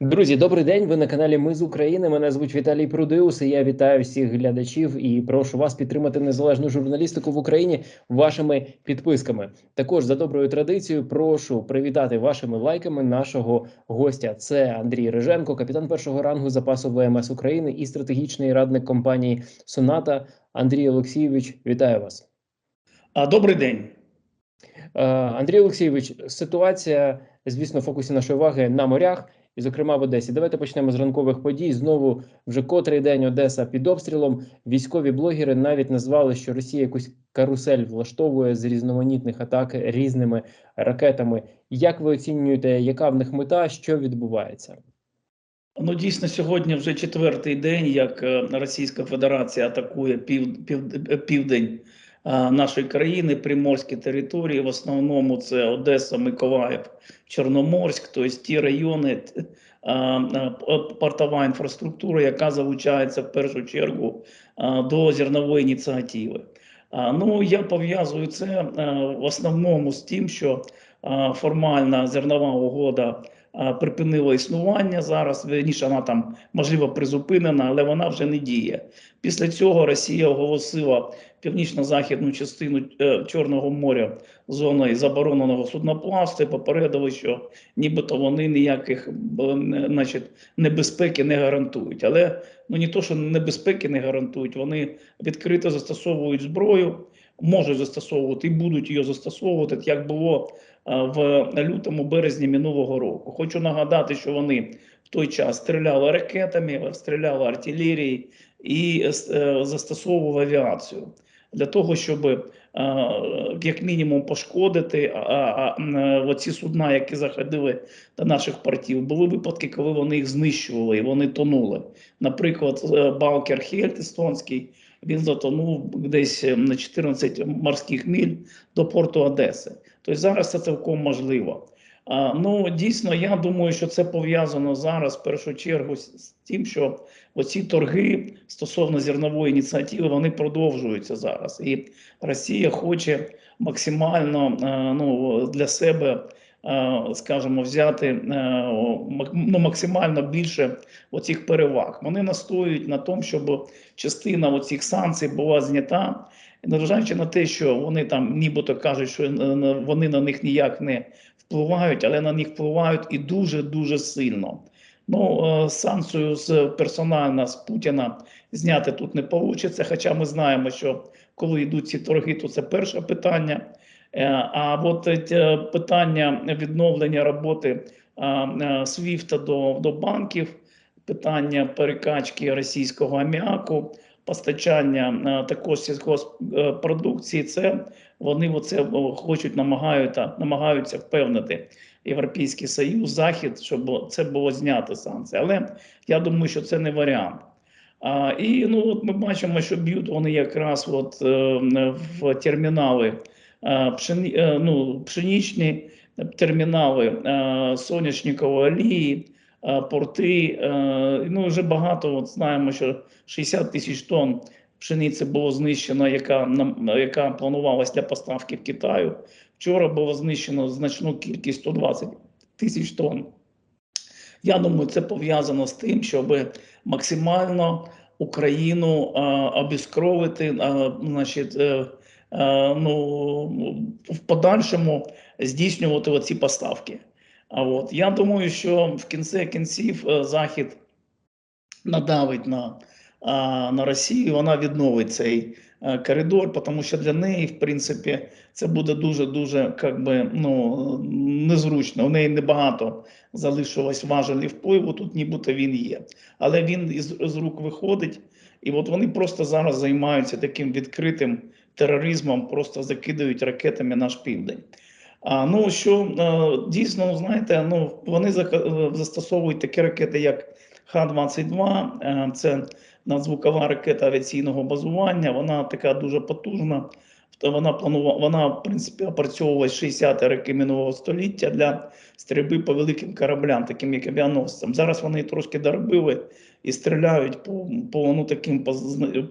Друзі, добрий день. Ви на каналі Ми з України. Мене звуть Віталій Прудиус. і Я вітаю всіх глядачів і прошу вас підтримати незалежну журналістику в Україні вашими підписками. Також за доброю традицією прошу привітати вашими лайками нашого гостя. Це Андрій Риженко, капітан першого рангу запасу ВМС України і стратегічний радник компанії Соната. Андрій Олексійович, вітаю вас. Добрий день. Андрій Олексійович, ситуація, звісно, в фокусі нашої уваги на морях і, зокрема, в Одесі. Давайте почнемо з ранкових подій. Знову вже котрий день Одеса під обстрілом. Військові блогери навіть назвали, що Росія якусь карусель влаштовує з різноманітних атак різними ракетами. Як ви оцінюєте, яка в них мета, що відбувається? Ну, дійсно, сьогодні вже четвертий день, як е, Російська Федерація атакує пів, пів, південь нашої країни, приморські території. В основному це Одеса, Миколаїв, Чорноморськ, тобто ті райони, портова інфраструктура, яка залучається в першу чергу до зернової ініціативи. Ну я пов'язую це в основному з тим, що формальна зернова угода припинила існування зараз. Верніше вона там можливо призупинена, але вона вже не діє. Після цього Росія оголосила північно-західну частину е, Чорного моря зоною забороненого судноплавства. Попередили, що нібито вони ніяких значить, небезпеки не гарантують. Але ну не то, що небезпеки не гарантують, вони відкрито застосовують зброю можуть застосовувати і будуть її застосовувати, як було в лютому березні минулого року. Хочу нагадати, що вони в той час стріляли ракетами, стріляли артилерією і е, застосовували авіацію для того, щоб як мінімум пошкодити оці судна, які заходили до наших портів. Були випадки, коли вони їх знищували і вони тонули. Наприклад, е, Балкер Хельт естонський він затонув десь ем, на 14 морських міль до порту Одеси. Тобто зараз це цілком можливо. Ну дійсно, я думаю, що це пов'язано зараз в першу чергу з тим, що оці торги стосовно зернової ініціативи вони продовжуються зараз, і Росія хоче максимально ну, для себе Е, скажімо, взяти е, ну, максимально більше оцих переваг. Вони настоюють на тому, щоб частина оцих санкцій була знята, незважаючи на те, що вони там нібито кажуть, що вони на них ніяк не впливають, але на них впливають і дуже дуже сильно. Ну, е, санкцію з персонально з Путіна зняти тут не вийде. Хоча ми знаємо, що коли йдуть ці торги, то це перше питання. Е, а от е, питання відновлення роботи СВІФТа до, до банків, питання перекачки російського аміаку, постачання також сільгоспродукції, це вони оце хочуть намагаються, намагаються впевнити Європейський Союз, Захід, щоб це було знято санкції. Але я думаю, що це не варіант. А, І ну от ми бачимо, що б'ють вони якраз от, е, в термінали. Е, е, ну, пшенічні термінали е, соняшникової олії, порти. Ну вже багато от знаємо, що 60 тисяч тонн пшениці було знищено, яка яка планувалася для поставки в Китаю. Вчора було знищено значну кількість 120 тисяч тонн. Я думаю, це пов'язано з тим, щоб максимально Україну обіскровити, значить. Е, ну, в подальшому здійснювати оці поставки. А от я думаю, що в кінці кінців е, Захід надавить на на Росію, вона відновить цей е, коридор, тому що для неї, в принципі, це буде дуже дуже как би, ну, незручно. У неї небагато залишилось важелів впливу. Тут нібито він є, але він із, з рук виходить, і от вони просто зараз займаються таким відкритим тероризмом просто закидають ракетами наш південь. А ну що е, дійсно знаєте, ну вони е, застосовують такі ракети, як Х-22, е, це надзвукова ракета авіаційного базування. Вона така дуже потужна. Вона планувала, вона в принципі опрацьовувалась 60 ті роки минулого століття для стрільби по великим кораблям, таким як авіаносцям. Зараз вони трошки доробили і стріляють по по ну таким по,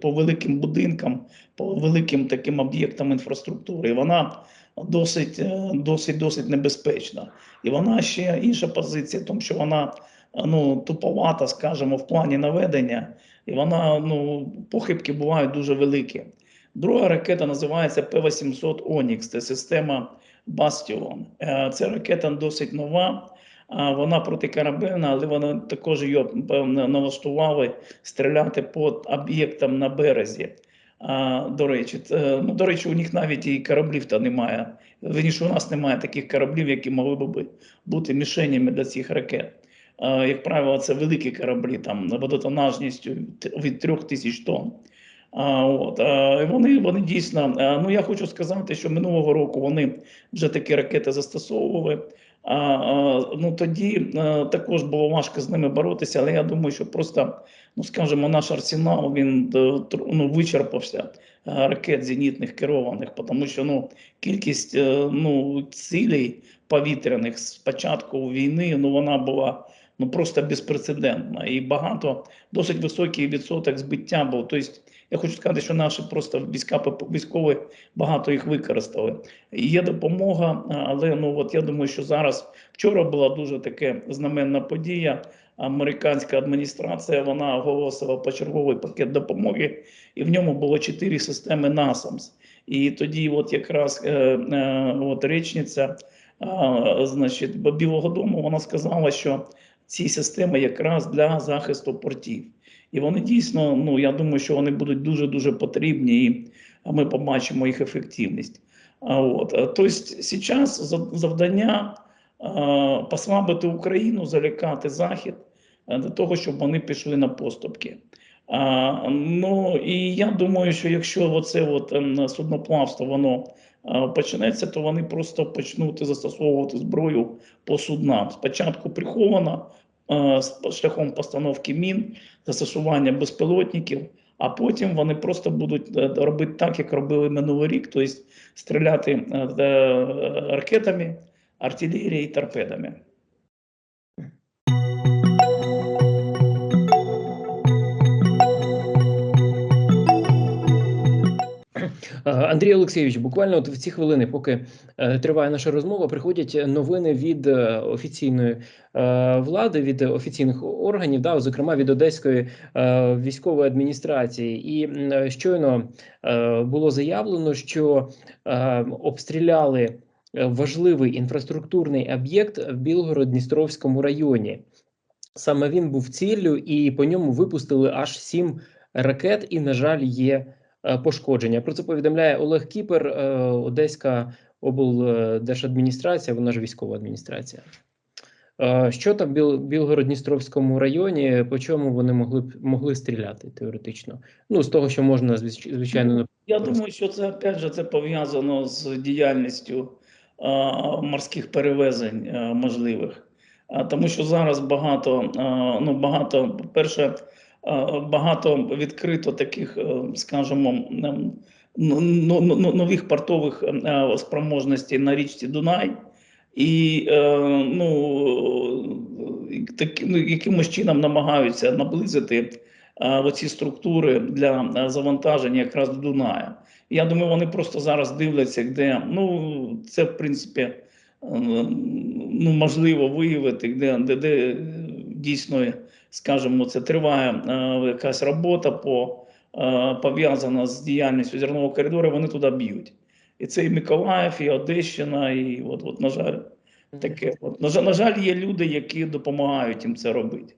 по великим будинкам, по великим таким об'єктам інфраструктури. І вона досить е, досить досить небезпечна. І вона ще інша позиція, тому що вона ну, туповата, скажімо, в плані наведення, і вона ну, похибки бувають дуже великі. Друга ракета називається П-800 Онікс. Це система Бастіон. Е, Ця ракета досить нова. Вона протикорабельна, але вони також її певно налаштували стріляти по об'єктам на березі. До речі, ну, до речі, у них навіть і кораблів то немає. Вірніше, у нас немає таких кораблів, які могли б бути мішенями для цих ракет. Як правило, це великі кораблі там водотонажністю від трьох тисяч тонн. А, от, а, вони, вони дійсно, а, ну я хочу сказати, що минулого року вони вже такі ракети застосовували. Ну тоді а, також було важко з ними боротися, але я думаю, що просто, ну скажімо, наш арсенал він е, ну, вичерпався ракет зенітних керованих, тому що ну кількість е, ну цілей повітряних з початку війни ну вона була ну просто безпрецедентна і багато досить високий відсоток збиття був. Тобто, я хочу сказати, що наші просто війська військові багато їх використали. Є допомога, але ну от я думаю, що зараз вчора була дуже таке знаменна подія. Американська адміністрація вона оголосила почерговий пакет допомоги, і в ньому було чотири системи NASAMS. І тоді, от якраз е, е, от речниця, е, значить, Білого Дому, вона сказала, що ці системи якраз для захисту портів. І вони дійсно, ну я думаю, що вони будуть дуже дуже потрібні, і ми побачимо їх ефективність. А от е, тобто зараз завдання послабити Україну, залякати Захід е, для того, щоб вони пішли на поступки. А, ну і я думаю, що якщо оце от ем, судноплавство воно е, почнеться, то вони просто почнуть застосовувати зброю по суднам. Спочатку приховано з- шляхом постановки мін, застосування безпілотників, а потім вони просто будуть е, робити так, як робили минулий рік, тобто стріляти е, е, ракетами, артилерією і торпедами. Андрій Олексійович, буквально от в ці хвилини, поки е, триває наша розмова, приходять новини від е, офіційної е, влади, від офіційних органів, да, зокрема від Одеської е, військової адміністрації. І е, щойно е, було заявлено, що е, обстріляли е, важливий інфраструктурний об'єкт в Білгород-Дністровському районі. Саме він був ціллю, і по ньому випустили аж сім ракет. І, на жаль, є е, пошкодження. Про це повідомляє Олег Кіпер, е, Одеська облдержадміністрація, вона ж військова адміністрація. Е, Що там в Біл, Білгород-Дністровському районі, по чому вони могли б могли стріляти теоретично? Ну, з того, що можна звич- звичайно Я думаю, що це опять же це пов'язано з діяльністю а, морських перевезень а, можливих. А, тому що зараз багато, а, ну багато, по-перше, а, багато відкрито таких, е, скажімо, ну, ну, ну, нових портових е, спроможностей на річці Дунай. І е, ну, і так, ну, якимось чином намагаються наблизити е, оці структури для е, завантаження якраз до Дуная. Я думаю, вони просто зараз дивляться, де ну це в принципі е, ну, можливо виявити, де, де, де дійсно, скажімо, це триває е, якась робота по е, пов'язана з діяльністю зернового коридору, вони туди б'ють. І це і Миколаїв, і Одещина, і от, от на жаль, таке. От, на жаль, на жаль, є люди, які допомагають їм це робити.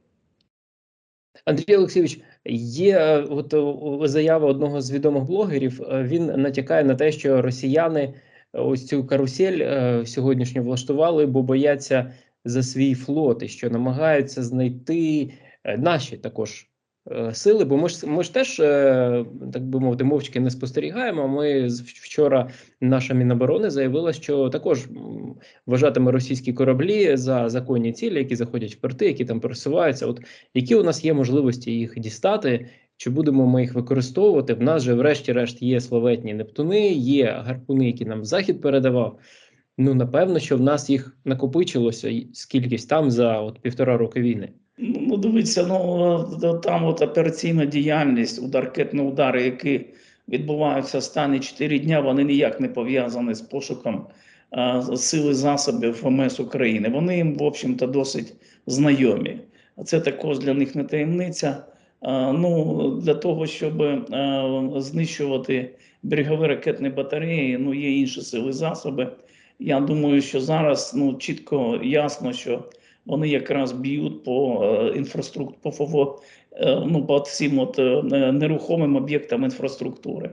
Андрій Олексійович, є е, от заява одного з відомих блогерів. Він натякає на те, що росіяни ось цю карусель сьогоднішню влаштували, бо бояться за свій флот і що намагаються знайти наші також е, сили. Бо ми ж ми ж теж, е, так би мовити, мовчки не спостерігаємо. Ми вчора наша Міноборони заявила, що також вважатиме російські кораблі за законні цілі, які заходять в порти, які там пересуваються. От які у нас є можливості їх дістати? Чи будемо ми їх використовувати? В нас же, врешті-решт, є славетні Нептуни, є гарпуни, які нам захід передавав. Ну напевно, що в нас їх накопичилося скількись там за от півтора роки війни. Ну, дивіться, ну е, там от операційна діяльність, удар, ракетні удари, які відбуваються останні 4 дня, вони ніяк не пов'язані з пошуком е, сили засобів ВМС України. Вони їм, в общем-то, досить знайомі. Це також для них не таємниця. А, Ну, для того, щоб е, знищувати берегові ракетні батареї, ну є інші сили засоби. Я думаю, що зараз ну чітко ясно, що вони якраз б'ють по інфраструктурі, по, е, ну, по всім от е, нерухомим об'єктам інфраструктури.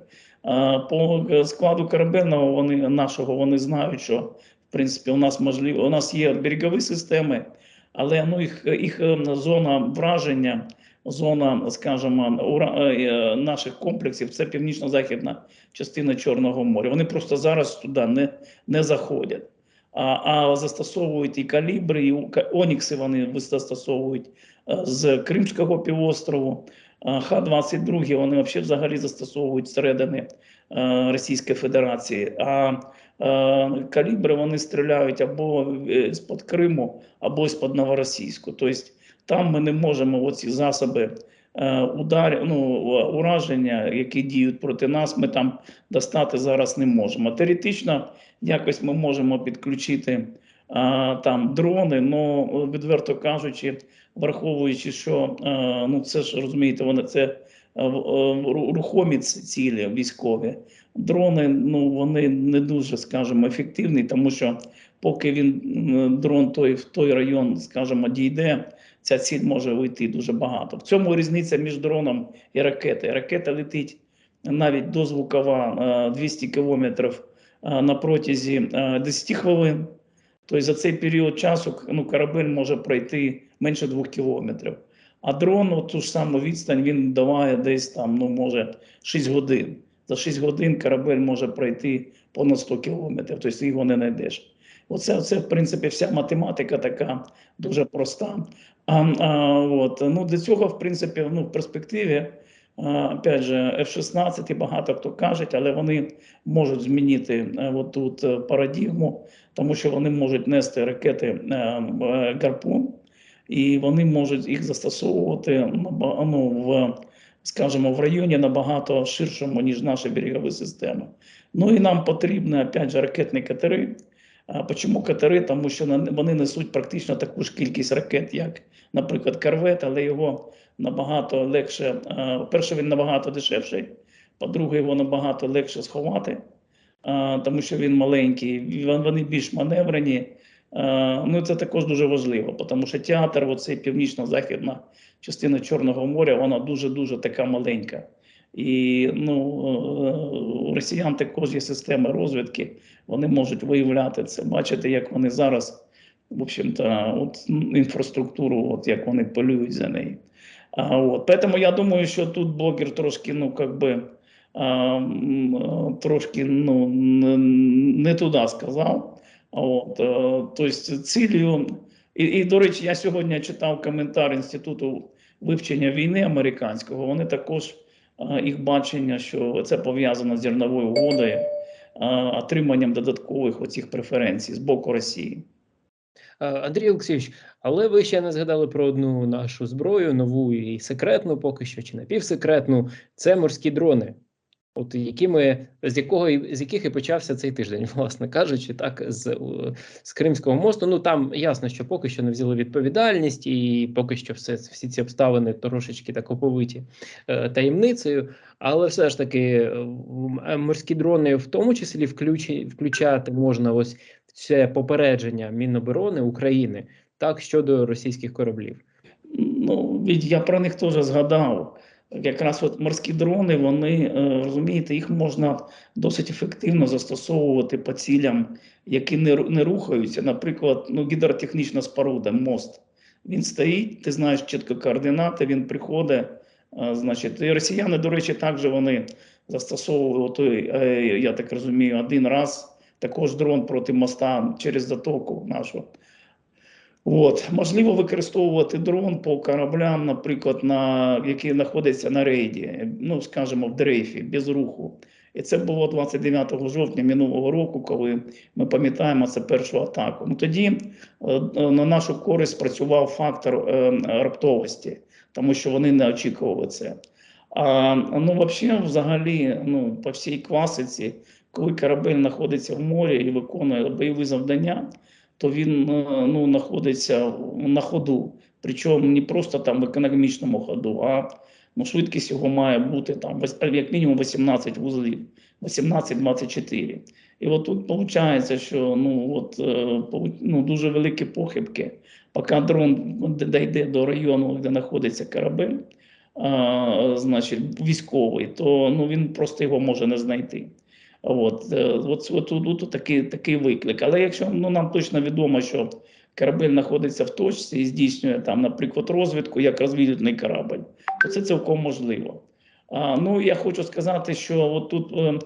По е, складу корабельного вони нашого вони знають, що в принципі у нас можливо у нас є берегові системи, але ну їх, їх е, зона враження, зона, скажімо, ура, е, наших комплексів це північно-західна частина Чорного моря. Вони просто зараз туди не, не заходять. А, застосовують і калібри, і онікси вони застосовують е, з Кримського півострову. А Х-22 вони взагалі застосовують зсередини е, Російської Федерації. А е, калібри вони стріляють або з-під Криму, або з-під Новоросійську. Тобто там ми не можемо оці засоби удар, ну, ураження, які діють проти нас, ми там достати зараз не можемо. Теоретично якось ми можемо підключити а, там дрони, але відверто кажучи, враховуючи, що а, ну це ж розумієте, вони це е, е, рухомі ц- цілі військові. Дрони ну вони не дуже, скажімо, ефективні, тому що поки він дрон той в той район, скажімо, дійде, ця ціль може вийти дуже багато. В цьому різниця між дроном і ракетою. Ракета летить навіть дозвукова е, 200 кілометрів е, на протязі е, 10 хвилин. Тобто за цей період часу ну, корабель може пройти менше 2 кілометрів. А дрон, от ту ж саму відстань, він даває десь там, ну, може, 6 годин. За 6 годин корабель може пройти понад 100 кілометрів, тобто його не знайдеш. Оце, оце, в принципі, вся математика така дуже проста. А, а, от, ну, для цього, в принципі, ну, в перспективі, а, опять же, F-16 і багато хто кажуть, але вони можуть змінити е, от тут е, парадігму, тому що вони можуть нести ракети е, е, гарпун, і вони можуть їх застосовувати ну, в, скажімо, в районі набагато ширшому, ніж наші берегові системи. Ну і нам потрібні, опять же, ракетні катери. А Чому катери? Тому що вони несуть практично таку ж кількість ракет, як, наприклад, корвет, але його набагато легше. Перше, він набагато дешевший. По-друге, його набагато легше сховати, тому що він маленький, вони більш маневрені. Е, Ну, це також дуже важливо, тому що театр, оцей північно-західна частина Чорного моря, вона дуже-дуже така маленька. І ну, е, у росіян також є системи розвідки, вони можуть виявляти це, бачити, як вони зараз, в общем-то, от, інфраструктуру, от як вони полюють за неї. А, от. Поэтому я думаю, що тут блогер трошки, ну, как би, а, трошки ну, не туди сказав. От, е, тобто цілею, і, і, до речі, я сьогодні читав коментар Інституту вивчення війни американського. Вони також е, їх бачення, що це пов'язано з зерновою угодою, е, отриманням додаткових оцих преференцій з боку Росії. Андрій Олексійович, але ви ще не згадали про одну нашу зброю, нову і секретну, поки що чи напівсекретну. Це морські дрони. От якими з якого з яких і почався цей тиждень, власне кажучи, так з, з Кримського мосту. Ну там ясно, що поки що не взяли відповідальність, і поки що все всі ці обставини трошечки так оповиті е, таємницею. Але все ж таки е, е, морські дрони, в тому числі, включі, включати можна ось це попередження Міноборони України так щодо російських кораблів. Ну, я про них теж згадав. Якраз от морські дрони, вони е, розумієте, їх можна досить ефективно застосовувати по цілям, які не, не рухаються. Наприклад, ну, гідротехнічна споруда, мост. Він стоїть, ти знаєш чітко координати, він приходить. е, Значить, і росіяни, до речі, також вони застосовували той, е, я так розумію, один раз також дрон проти моста через затоку нашу. От, можливо, використовувати дрон по кораблям, наприклад, на, які знаходяться на рейді, ну, скажімо, в дрейфі, без руху. І це було 29 жовтня минулого року, коли ми пам'ятаємо це першу атаку. Ну тоді е, на нашу користь спрацював фактор е, раптовості, тому що вони не очікували це. А ну, взагалі, взагалі, ну, по всій класиці, коли корабель знаходиться в морі і виконує бойові завдання, то він е, ну, знаходиться на ходу. Причому не просто там в економічному ходу, а ну, швидкість його має бути там як мінімум 18 вузлів, 18-24. І от тут виходить, що ну, от, е, ну, дуже великі похибки. Поки дрон дійде до району, де знаходиться корабель, а, значить, військовий, то ну, він просто його може не знайти. От, е, от, от, от, такий, такий виклик. Але якщо ну, нам точно відомо, що корабель знаходиться в точці і здійснює там, наприклад, розвідку як розвідувальний корабль, то це цілком можливо. А, ну, я хочу сказати, що от тут е,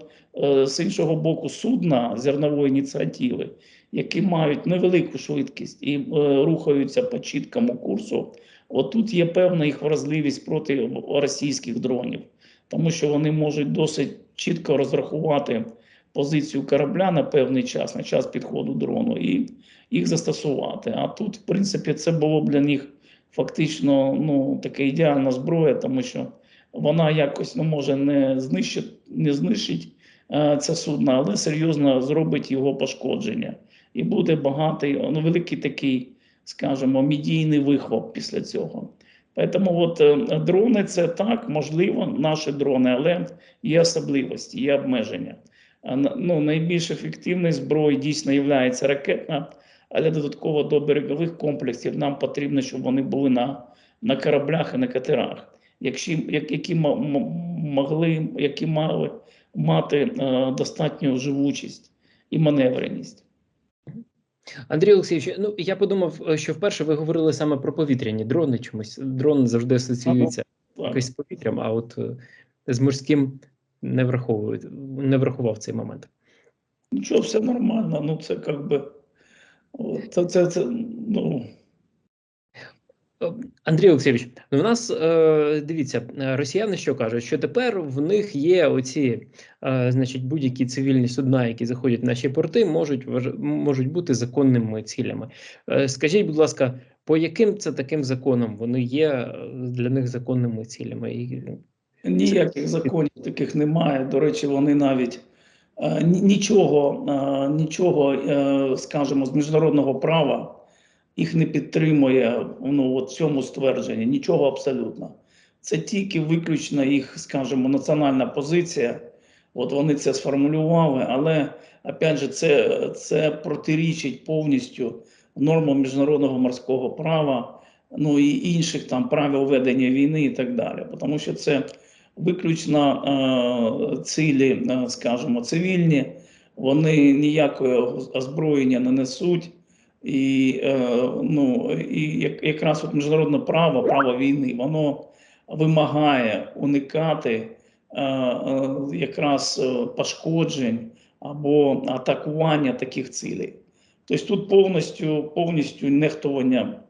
е, з іншого боку судна зернової ініціативи, які мають невелику швидкість і е, рухаються по чіткому курсу, от тут є певна їх вразливість проти російських дронів, тому що вони можуть досить чітко розрахувати позицію корабля на певний час, на час підходу дрону, і їх застосувати. А тут, в принципі, це було б для них фактично ну, така ідеальна зброя, тому що вона якось ну, може не знищить, не знищить е, це судно, але серйозно зробить його пошкодження. І буде багатий, ну, великий такий, скажімо, медійний вихлоп після цього. Тому от е, дрони це так, можливо, наші дрони, але є особливості, є обмеження. Ну, найбільш ефективною зброєю дійсно є ракетна, але додатково до берегових комплексів нам потрібно, щоб вони були на, на кораблях і на катерах, якщо, які могли, які мали мати е, достатню живучість і маневреність. Андрій Олексійович, ну я подумав, е, що вперше ви говорили саме про повітряні дрони. Чомусь дрон завжди асоціюється якось з повітрям, а от е, з морським не враховують, не врахував цей момент. Ну що, все нормально. Ну, це як би. Це, це, це, ну, Андрій Олексійович, ну в нас е, дивіться, росіяни що кажуть, що тепер в них є оці, е, значить, будь-які цивільні судна, які заходять в наші порти, можуть можуть бути законними цілями. Е, скажіть, будь ласка, по яким це таким законам вони є для них законними цілями? Ніяких законів таких немає. До речі, вони навіть е, нічого, е, нічого, е, скажімо, з міжнародного права їх не підтримує ну, от цьому ствердженні. Нічого абсолютно. Це тільки виключно їх, скажімо, національна позиція. От вони це сформулювали, але опять же, це, це протирічить повністю нормам міжнародного морського права, ну і інших там правил ведення війни і так далі. Тому що це виключно е, цілі, е, скажімо, цивільні, вони ніякого озброєння не несуть. І, е, ну, і якраз от міжнародне право, право війни, воно вимагає уникати е, е, якраз пошкоджень або атакування таких цілей. Тобто тут повністю, повністю нехтування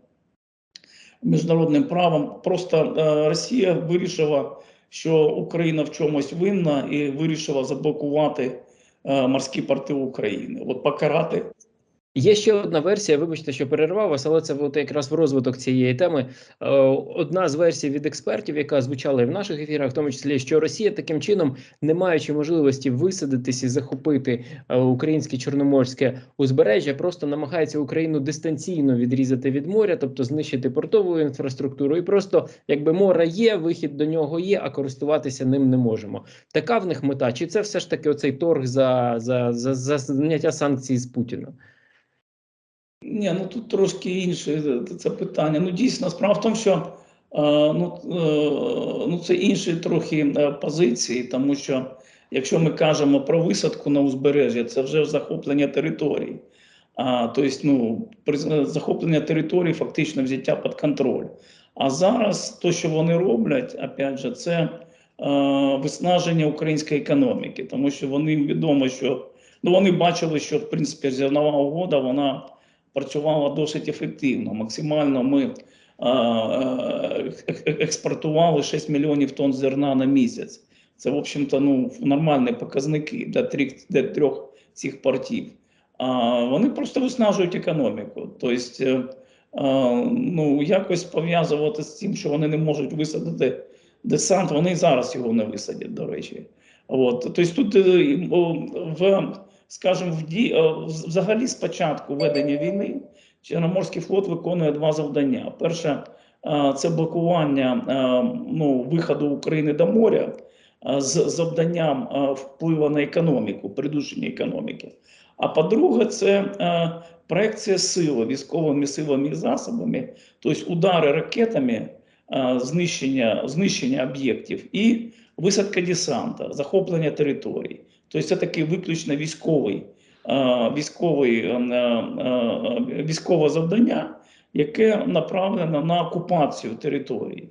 міжнародним правом. Просто Росія вирішила, що Україна в чомусь винна, і вирішила заблокувати морські порти України. От покарати Є ще одна версія. Вибачте, що перервав вас, але це от якраз в розвиток цієї теми. Е, Одна з версій від експертів, яка звучала і в наших ефірах, в тому числі, що Росія таким чином, не маючи можливості висадитись і захопити е, українське чорноморське узбережжя, просто намагається Україну дистанційно відрізати від моря, тобто знищити портову інфраструктуру, і просто якби море є, вихід до нього є, а користуватися ним не можемо. Така в них мета, чи це все ж таки оцей торг за, за, за, за зняття санкцій з Путіна? Ні, ну тут трошки інше це- це питання. Ну дійсно, справа в тому, що е, ну, е, ну це інші трохи е, позиції, тому що якщо ми кажемо про висадку на узбережжя, це вже захоплення територій. Тобто, ну, захоплення території, фактично взяття під контроль. А зараз то, що вони роблять, опять же, це е, виснаження української економіки, тому що вони відомо, що ну вони бачили, що в принципі зернова угода вона працювала досить ефективно. Максимально ми е, е, експортували 6 мільйонів тонн зерна на місяць. Це, в общем-то, ну, нормальні показники для трьох, для трьох цих портів. А вони просто виснажують економіку. Тобто, е, ну, якось пов'язувати з тим, що вони не можуть висадити десант, вони і зараз його не висадять, до речі. Тобто тут в скажімо, в ді... е, взагалі з ведення війни Чорноморський флот виконує два завдання. Перше е, це блокування е, ну, виходу України до моря з завданням впливу на економіку, придушення економіки. А по-друге, це проекція сили військовими силами і засобами, тобто удари ракетами, знищення, знищення об'єктів і висадка десанта, захоплення територій. Тобто це такий виключно військовий, е, військовий, е, е, військове завдання, яке направлено на окупацію території.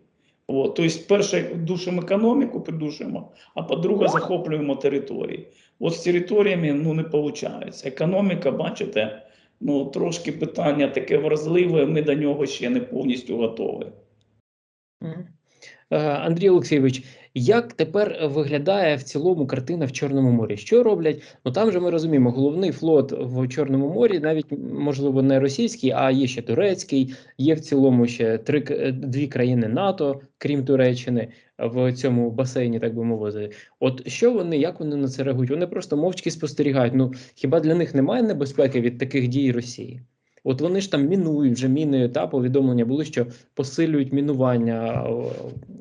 От, тобто, перше, душимо економіку, придушуємо, а по-друге, захоплюємо території. От з територіями ну, не виходить. Економіка, бачите, ну трошки питання таке вразливе, ми до нього ще не повністю готові. Андрій Олексійович, як тепер виглядає в цілому картина в Чорному морі? Що роблять? Ну там же ми розуміємо, головний флот в Чорному морі, навіть можливо не російський, а є ще турецький, є в цілому ще три е, дві країни НАТО, крім Туреччини, в цьому басейні, так би мовити. От що вони, як вони на це реагують? Вони просто мовчки спостерігають. Ну хіба для них немає небезпеки від таких дій Росії? От вони ж там мінують вже міною, та повідомлення були, що посилюють мінування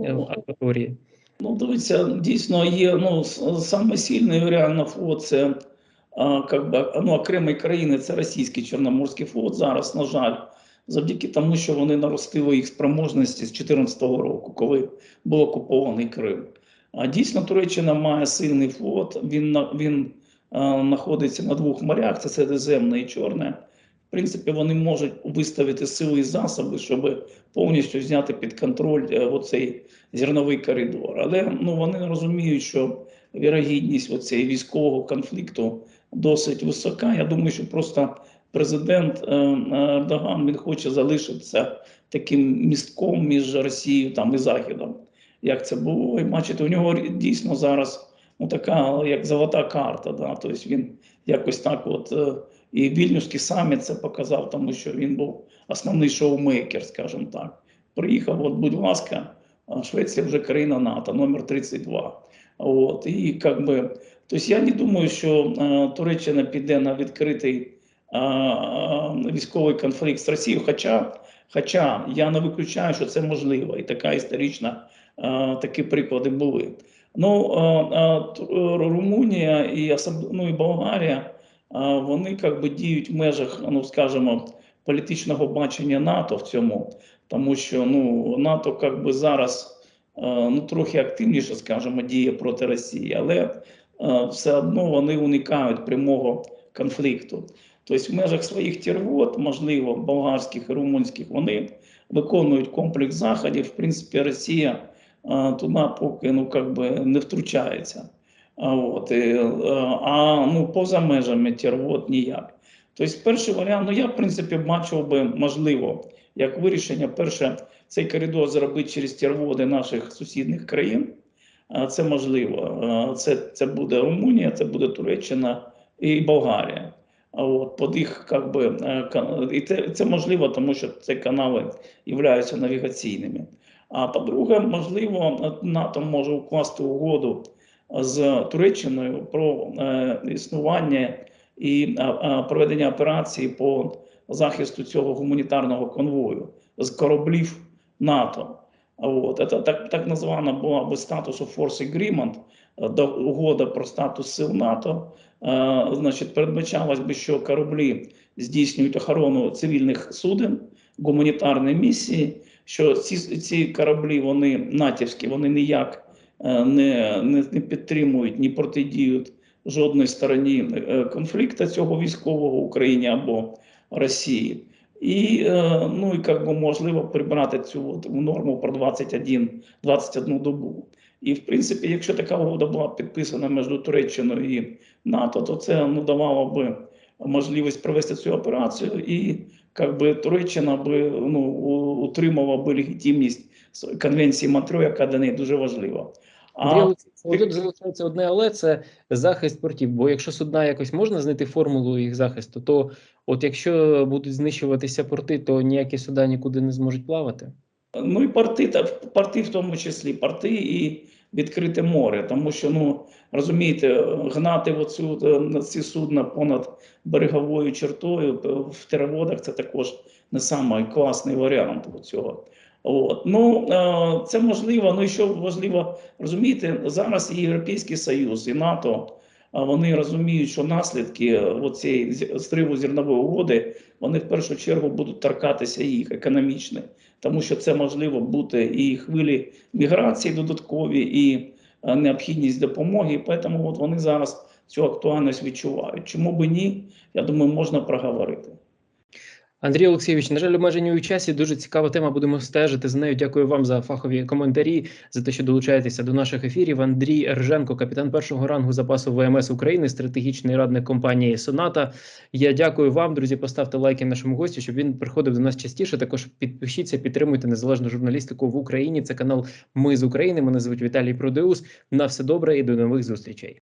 е, акваторії. Ну, дивіться, дійсно є ну, саме сильний реально флот це а, как би, ну, окремої країни, це російський Чорноморський флот. Зараз, на жаль, завдяки тому, що вони наростили їх спроможності з 2014 року, коли був окупований Крим. А дійсно, Туреччина має сильний флот. Він він знаходиться на двох морях: це Середземне і Чорне. В принципі, вони можуть виставити сили і засоби, щоб повністю взяти під контроль е, оцей зерновий коридор. Але ну, вони розуміють, що вірогідність оцеї військового конфлікту досить висока. Я думаю, що просто президент е, Ердоган він хоче залишитися таким містком між Росією там, і Західом. Як це було, і бачите, у нього дійсно зараз ну, така як золота карта. Да? Тобто він якось так, от е, і Вільнюський саміт це показав, тому що він був основний шоумейкер, скажімо так. Приїхав, от, будь ласка, Швеція вже країна НАТО, номер 32. От, і как би, тобто я не думаю, що е, Туреччина піде на відкритий е, е, військовий конфлікт з Росією. Хоча, хоча я не виключаю, що це можливо, і така історична е, такі приклади були. Ну, е, е, е, Румунія і особ- ну, і Болгарія, вони как би діють в межах, ну скажімо, політичного бачення НАТО в цьому, тому що ну НАТО как би зараз е, ну трохи активніше, скажімо, діє проти Росії, але е, все одно вони уникають прямого конфлікту. Тобто, в межах своїх тірвот, можливо, болгарських і румунських, вони виконують комплекс заходів. В принципі, Росія е, туди поки ну би не втручається. А, от, і, е, а ну, поза межами тірвот ніяк. Тобто, перший варіант, ну я в принципі бачив би можливо як вирішення. Перше, цей коридор зробити через тірводи наших сусідніх країн. Це можливо. Це, це буде Румунія, це буде Туреччина і Болгарія. От під їх, как би, е, і це, це можливо, тому що ці канали являються навігаційними. А по-друге, можливо, НАТО може укласти угоду з Туреччиною про е, існування і а, а, проведення операції по захисту цього гуманітарного конвою з кораблів НАТО. От, це так, так названа була би статус of Force Agreement, е, до- угода про статус сил НАТО. Е, Значить, передбачалось би, що кораблі здійснюють охорону цивільних суден, гуманітарні місії, що ці, ці кораблі, вони натівські, вони ніяк е, не, не, не підтримують, ні протидіють жодної стороні е, конфлікту цього військового Україні або Росії. І, е, ну, і би можливо прибрати цю норму про 21, 21 добу. І в принципі, якщо така угода була підписана між Туреччиною і НАТО, то це ну, давало би можливість провести цю операцію, і як би Туреччина би ну, утримала би легітимність конвенції Монтрё, яка для неї дуже важлива. А тут залишається одне, але це захист портів. Бо якщо судна якось можна знайти формулу їх захисту, то от якщо будуть знищуватися порти, то ніякі суда нікуди не зможуть плавати. Ну і порти, та порти в тому числі порти і відкрите море, тому що ну розумієте, гнати оцю е, ці судна понад береговою чертою е, в тераводах це також не самий класний варіант цього. От. Ну, е, це можливо, ну і що важливо, розумієте, зараз і Європейський Союз, і НАТО, вони розуміють, що наслідки цієї стриву зернової угоди, вони в першу чергу будуть торкатися їх економічно, тому що це можливо бути і хвилі міграції додаткові, і е, необхідність допомоги. Тому от вони зараз цю актуальність відчувають. Чому би ні? Я думаю, можна проговорити. Андрій Олексійович, на жаль, обмежені у часі. Дуже цікава тема. Будемо стежити за нею. Дякую вам за фахові коментарі, за те, що долучаєтеся до наших ефірів. Андрій Рженко, капітан першого рангу запасу ВМС України, стратегічний радник компанії Соната. Я дякую вам, друзі. Поставте лайки нашому гостю, щоб він приходив до нас частіше. Також підпишіться, підтримуйте незалежну журналістику в Україні. Це канал Ми з України. Мене звуть Віталій Продеус. На все добре і до нових зустрічей.